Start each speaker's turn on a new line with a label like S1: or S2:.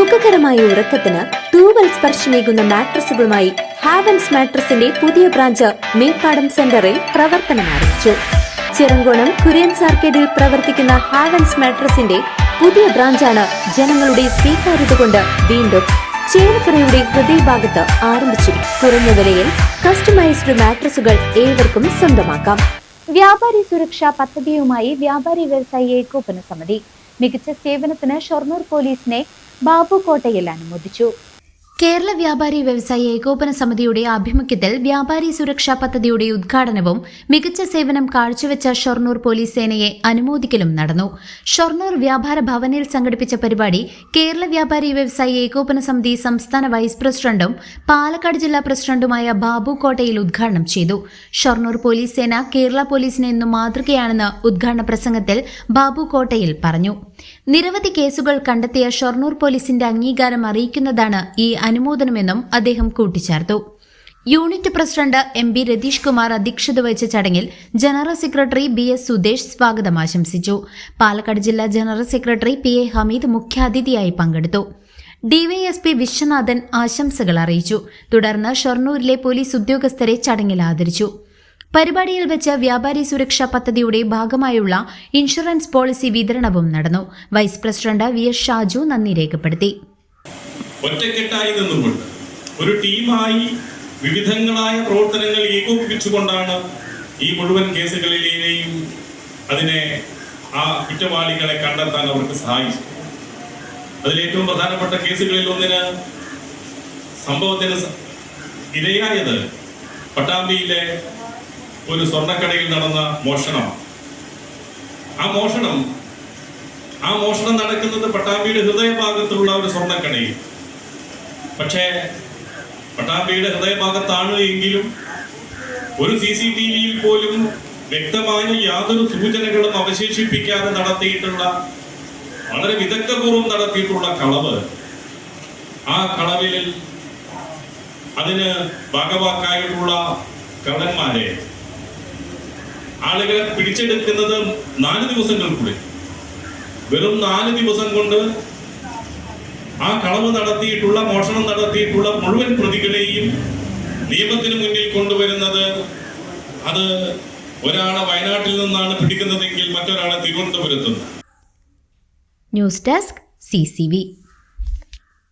S1: സുഖകരമായ ഉറക്കത്തിന് തൂവൽ സ്പർശമേകുന്ന മാട്രസുകളുമായി ഹാവൻസ് മാട്രസിന്റെ പുതിയ ബ്രാഞ്ച് മേപ്പാടം സെന്ററിൽ പ്രവർത്തനം ആരംഭിച്ചു. ചിറങ്കോണം കുര്യൻ സാർക്കേഡിൽ പ്രവർത്തിക്കുന്ന ഹാവൻസ് മാട്രസിന്റെ പുതിയ ബ്രാഞ്ചാണ് ജനങ്ങളുടെ സ്വീകാര്യത കൊണ്ട് വീണ്ടും ചേലക്കരയുടെ ഹൃദയഭാഗത്ത് ആരംഭിച്ചു. കുറഞ്ഞ വിലയിൽ കസ്റ്റമൈസ്ഡ് മാട്രസുകൾ ഏവർക്കും സ്വന്തമാക്കാം.
S2: വ്യാപാരി സുരക്ഷാ പദ്ധതിയുമായി വ്യാപാരി വ്യവസായി ഏകോപന സമിതി. മികച്ച സേവനത്തിന് ഷൊർണൂർ പോലീസിനെ ബാബു കോട്ടയിൽ അനുമോദിച്ചു. കേരള വ്യാപാരി വ്യവസായി ഏകോപന സമിതിയുടെ ആഭിമുഖ്യത്തിൽ വ്യാപാരി സുരക്ഷാ പദ്ധതിയുടെ ഉദ്ഘാടനവും മികച്ച സേവനം കാഴ്ചവെച്ച ഷൊർണൂർ പോലീസ് സേനയെ അനുമോദിക്കലും നടന്നു. ഷൊർണൂർ വ്യാപാര ഭവനിൽ സംഘടിപ്പിച്ച പരിപാടി കേരള വ്യാപാരി വ്യവസായി ഏകോപന സമിതി സംസ്ഥാന വൈസ് പ്രസിഡന്റും പാലക്കാട് ജില്ലാ പ്രസിഡന്റുമായ ബാബു കോട്ടയിൽ ഉദ്ഘാടനം ചെയ്തു. ഷൊർണൂർ പോലീസ് സേന കേരള പോലീസിന് ഇന്നും മാതൃകയാണെന്ന് ഉദ്ഘാടന പ്രസംഗത്തിൽ ബാബു കോട്ടയിൽ പറഞ്ഞു. നിരവധി കേസുകൾ കണ്ടെത്തിയ ഷൊർണൂർ പോലീസിന്റെ അംഗീകാരം അറിയിക്കുന്നതാണ് ഈ അനുമോദനമെന്നും അദ്ദേഹം കൂട്ടിച്ചേർത്തു. Unit president M B Ratheesh Kumar അധ്യക്ഷത വഹിച്ച ചടങ്ങിൽ general secretary B S Sudesh സ്വാഗതം ആശംസിച്ചു. പാലക്കാട് ജില്ലാ general secretary P A Hameed മുഖ്യാതിഥിയായി പങ്കെടുത്തു. ഡിവൈഎസ്പി വിശ്വനാഥൻ ആശംസകൾ അറിയിച്ചു. തുടർന്ന് ഷൊർണൂരിലെ പോലീസ് ഉദ്യോഗസ്ഥരെ ചടങ്ങിൽ ആദരിച്ചു. പരിപാടിയിൽ വെച്ച് വ്യാപാരി സുരക്ഷാ പദ്ധതിയുടെ ഭാഗമായുള്ള ഇൻഷുറൻസ് പോളിസി വിതരണവും നടന്നു. Vice president V S Shaju നന്ദി രേഖപ്പെടുത്തി.
S3: ഒറ്റക്കെട്ടായി നിന്നുകൊണ്ട് ഒരു ടീമായി വിവിധങ്ങളായ പ്രവർത്തനങ്ങൾ ഏകോപിപ്പിച്ചുകൊണ്ടാണ് ഈ മുഴുവൻ കേസുകളിലെയും അതിനെ ആ കുറ്റവാളികളെ കണ്ടെത്താൻ അവർക്ക് സഹായിച്ചു അതിലേറ്റവും പ്രധാനപ്പെട്ട കേസുകളിൽ ഒന്നിന് സംഭവത്തിന് ഇരയായത് പട്ടാമ്പിയിലെ ഒരു സ്വർണക്കടയിൽ നടന്ന മോഷണം. ആ മോഷണം ആ മോഷണം നടക്കുന്നത് പട്ടാമ്പിയുടെ ഹൃദയഭാഗത്തുള്ള ഒരു സ്വർണക്കടയിൽ. പക്ഷേ പട്ടാമ്പിയുടെ ഹൃദയഭാഗത്താണ് എങ്കിലും ഒരു സി സി ടി വിയിൽ പോലും വ്യക്തമായ യാതൊരു സൂചനകളും അവശേഷിപ്പിക്കാതെ നടത്തിയിട്ടുള്ള വളരെ വിദഗ്ധപൂർവം നടത്തിയിട്ടുള്ള കളവ്. ആ കളവിൽ അതിന് ഭാഗവാക്കായിട്ടുള്ള കള്ളന്മാരെ ആളുകളെ പിടിച്ചെടുക്കുന്നത് നാല് ദിവസങ്ങൾക്കുള്ളിൽ വെറും നാല് ദിവസം കൊണ്ട് ആ കളവ് നടത്തിയിട്ടുള്ള മോഷണം നടത്തിയിട്ടുള്ള മുഴുവൻ പ്രതികളെയും നിയമത്തിന് മുന്നിൽ കൊണ്ടുവരുന്നത് അത് ഒരാളെ വയനാട്ടിൽ നിന്നാണ് പിടിക്കുന്നതെങ്കിൽ മറ്റൊരാളെ തിരുവനന്തപുരത്തുനിന്ന്
S2: ന്യൂസ് ഡെസ്ക് സി